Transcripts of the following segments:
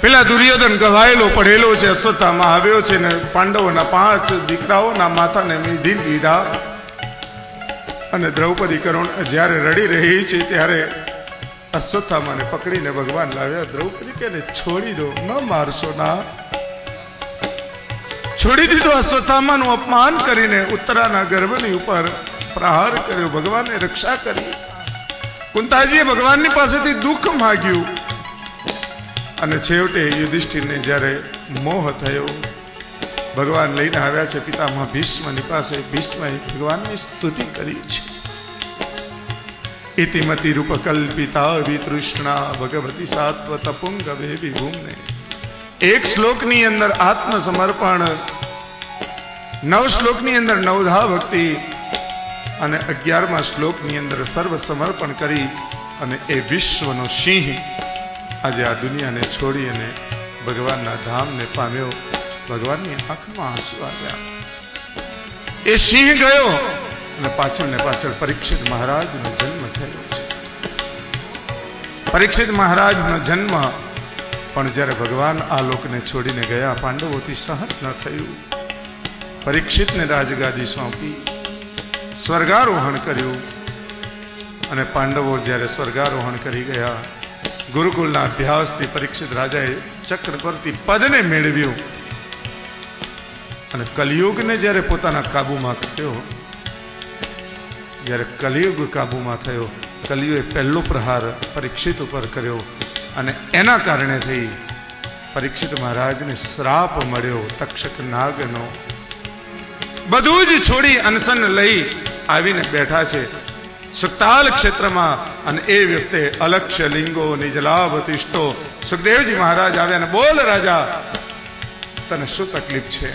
પેલા દુર્યોધન ગવાયેલો, પડેલો છે, અશ્વત્થામાં આવ્યો છે ને પાંડવોના પાંચ દીકરાઓના માથાને મીધી દીધા. અને દ્રૌપદી કરુણ જ્યારે રડી રહી છે ત્યારે અશ્વત્થામાને પકડીને ભગવાન લાવ્યા, દ્રૌપદી કે છોડી દો, ન મારશો ના. છોડી દીધો અશ્વત્થામાનું અપમાન કરીને ઉત્તરાના ગર્ભની ઉપર પ્રહાર કર્યો ભગવાને રક્ષા કરી. કુંતાજીએ ભગવાનની પાસેથી દુઃખ માગ્યું. અને છેવટે યુધિષ્ઠિરને જ્યારે મોહ થયો, ભગવાન લઈને આવ્યા છે પિતામહ ભીષ્મની પાસે, ભીષ્મએ ભગવાનની સ્તુતિ કરી છે. ઇતિમતિ રૂપકલ્પિતા વિતૃષ્ણા ભગવતી સાત્વ તપુંગવે ભૂમને એક શ્લોકની અંદર આત્મસમર્પણ, નવ શ્લોકની અંદર નવધા ભક્તિ અને અગિયારમા શ્લોકની અંદર સર્વ સમર્પણ કરી અને એ વિશ્વનો સિંહ આજે આ દુનિયાને છોડી અને ભગવાનના ધામને પામ્યો. ભગવાનની આંખમાં આંસુ આવ્યા. એ સિંહ ગયો અને પાછળ ને પાછળ પરીક્ષિત મહારાજનો જન્મ થયો છે. પરીક્ષિત મહારાજનો જન્મ પણ જ્યારે ભગવાન આ લોકને છોડીને ગયા, પાંડવોથી સહન ન થયું. પરીક્ષિતને રાજગાદી સોંપી, સ્વર્ગારોહણ કર્યું અને પાંડવો જ્યારે સ્વર્ગારોહણ કરી ગયા ગુરુકુલના અભ્યાસથી પરીક્ષિત રાજાએ ચક્રવર્તી પદને મેળવ્યું. અને કલયુગને જ્યારે પોતાના કાબુમાં કર્યો જ્યારે કલિયુગ કાબુમાં થયો, કલિયુગે પહેલો પ્રહાર પરીક્ષિત ઉપર કર્યો અને એના કારણે થઈ પરીક્ષિત મહારાજને શ્રાપ મળ્યો તક્ષક નાગનો. બધું જ છોડી અનશન લઈ આવીને બેઠા છે. સુક્તાલ ક્ષેત્રમાં અને એ વ્યક્તિ અલક્ષ્ય લિંગો નિજલાભ તિષ્ઠો સુખદેવજી મહારાજ આવ્યા અને બોલ, રાજા, તને શું તકલીફ છે?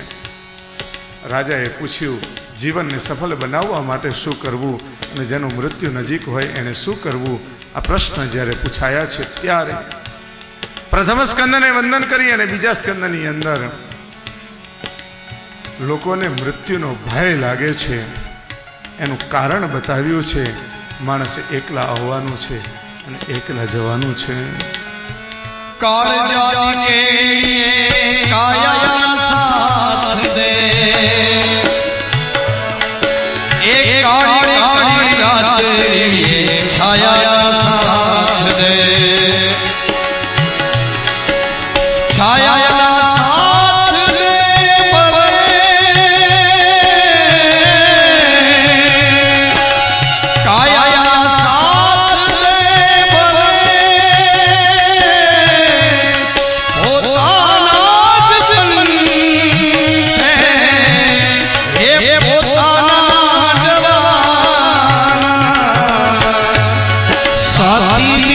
રાજાએ પૂછ્યું, જીવનને સફળ બનાવવા માટે શું કરવું અને જેનું મૃત્યુ નજીક હોય એને શું કરવું? આ પ્રશ્ન જ્યારે પૂછાયા છે ત્યારે પ્રથમ સ્કંદને વંદન કરી અને બીજા સ્કંદની અંદર લોકોને મૃત્યુનો ભય લાગે છે. એનું કારણ બતાવ્યું છે. માણસે એકલા આવવાનું છે અને એકલા જવાનું છે. કાયા સાથ દે. એક કાળી કાળી દે છાયા સાથી